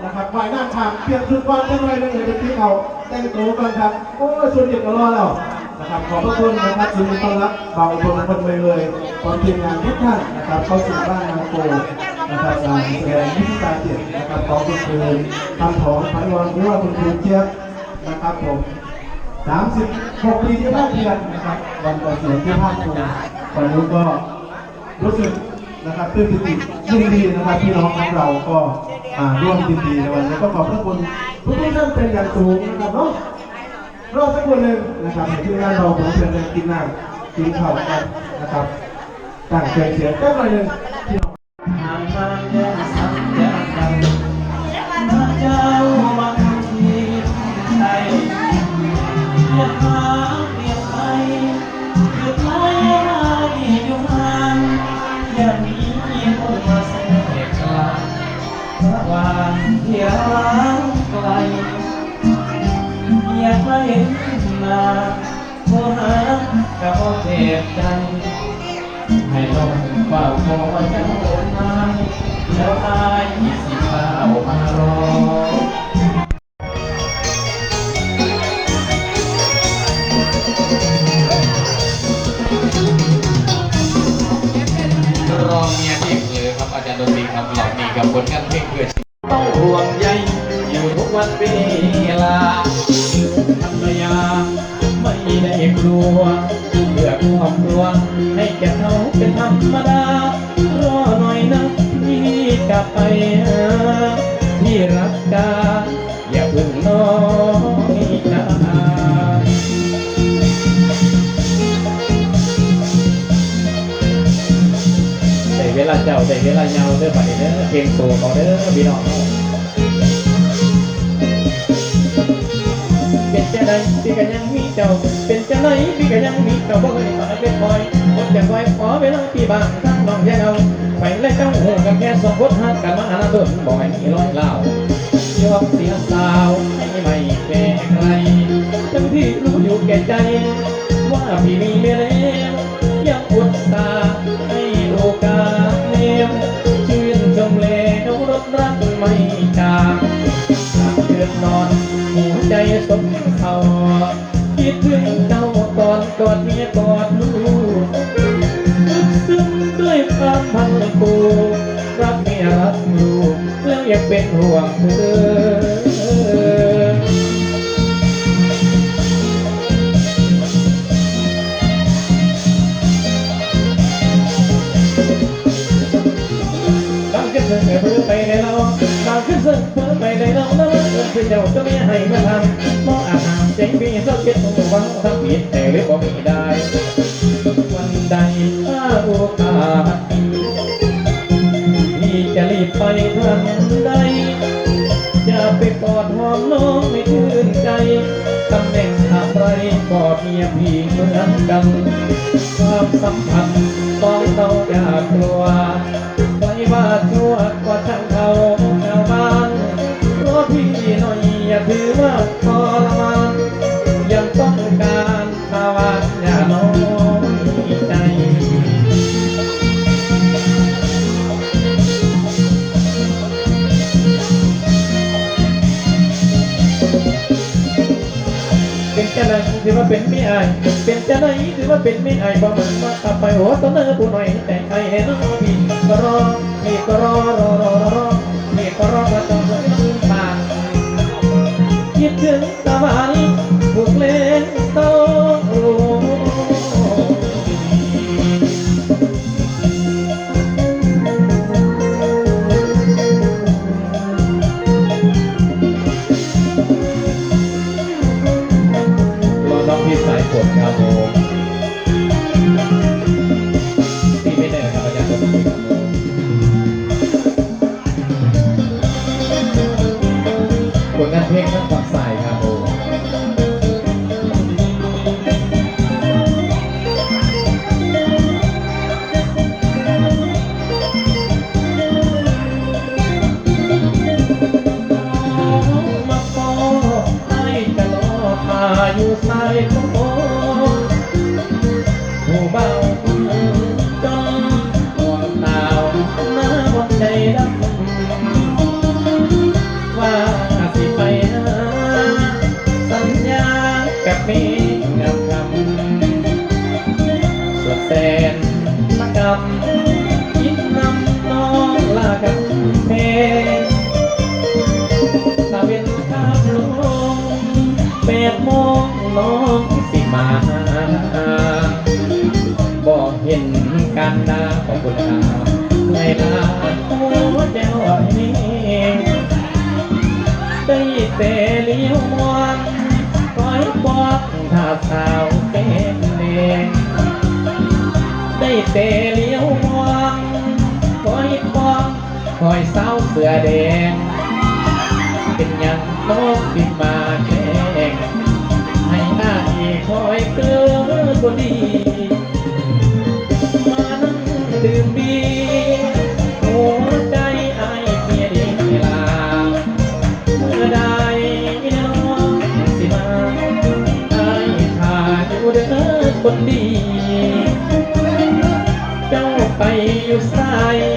เปลี่ยนชุดก่อนจังเลยนึงเลยที่เขาแต่งตัวกันครับโอ้ยส่วนเดียวก็รอแล้วนะครับขอบพระคุณนะครับยินดีต้อนรับเบาคนคนเลยเลยขอทีมงานทุกท่านนะครับเข้าสู่บ้านนางโกนะครับงานแสดงนิทราเกียรตินะครับของคุณครูคำของพันวันหรือว่าคุณครูเจี๊ยบนะครับผม36ปีที่ภาคเรียนนะครับวันเกษียณที่ภาคครูวันนี้ก็รู้สึก นะครับตื่นปิติยินดีนะครับพี่น้องของเราก็อ่าร่วมยินดีในวันนี้ก็ขอบพระคุณทุกท่านเป็นอย่างสูงนะครับเนาะรอบสักคนหนึ่งนะครับที่งานเราผมเชิญเลยกินหน้ากินข้าวกันนะครับต่างใจเสียงแค่หน่อยหนึ่ง มาเห็นหาโทรหากับพอเจ็บใจ ให้ลงเฝ้าคอยเจ้ามาแล้วอายสิเข้ามารอรอเมียที่เลอครับอาจารย์ดนตรีครับหลอกนี่กับผลงานเพลงเกิดต้องห่วงใยอยู่ทุกวันเวลา ไม่ได้กลัวเพื่อครอบรัวให้แก่เขาเป็นธรรมดารอหน่อยนะพี่กลับไปหาที่รักกาอย่าเพิ่งน้อยใจได้เวลาเจ้าได้เวลาเยาเด้อบัดนี้เด้อเพลงโตเขาเด้อพี่น้อง จะไดพี่ก็ยังมีเจ้า เป็นจะไหนพี่ก็ยังมีเจ้าบ่เคยมาเป็นคอยอดจะคอยขอเวลาพี่บ้างทั้งน้องแย่เอาไปเลยเจ้าหูกับแค่สองคนหักกันมาหาเบิ่งบ่อยมีร้อยเล่ายอมเสียสาวให้ไม่แพ้ใครทั้งที่รู้อยู่แก่ใจ ว่าพี่มีเมียแล้วยังอดตาให้โอกาสเลี้ยงชื่นชมแล้วรถรักไม่จางหากเดือดนอนหัวใจสม เขาคิดถึงเจ้าก่อนกอดเมียกอดลูกลึกซึ้งด้วยความพันปูรักเมียรักลูกแล้วยังเป็นห่วงเธอบางขึ้นเสนอเพื่อไปในเราบางขึ้นเสนอเพื่อไปในเราแล้วเออคือเจ้าจะไม่ให้มาทำมองอา หารใจพี่เศร้าเก็บตัววังทำผิดแต่หรือบอกไม่ได้ วันใดถ้าโอกาสพี่จะรีบไปทางใดจะไปกอดหอมน้องไม่ชื่นใจตำแหน่งอะไรกอดเมียพี่เหมือนกันความสัมพันธ์ต้องเราอย่ากลัวใครว่าชั่วกว่าช่างเขา ถือว่าเป็นไม่อาย เป็นจะไหนถือว่าเป็นไม่อายบ่เหมือนมาขับไปหัวต้นเนื้อผู้หน่อยแต่ใครเห็นน้องพี่ก็รอพี่ก็รอรอรอรอรอพี่ก็รอว่าต้องเลยปากคิดถึงตะวัน ผลงานเพลงทั้งฝักสายครับ มีงามคำสุดแสนมากับยิ้มนำน้องลากับเพตาเวียนตาลงแปบมองน้อง ถ้าสาวเป็นเด็กได้แต่เลี้ยวมองคอยมองคอยสาวเสือแดง เป็นยังนกบินมาแกล้งให้หน้าที่คอยเกินบดี อยู่เด้อคนดี เจ้าไปอยู่ใส่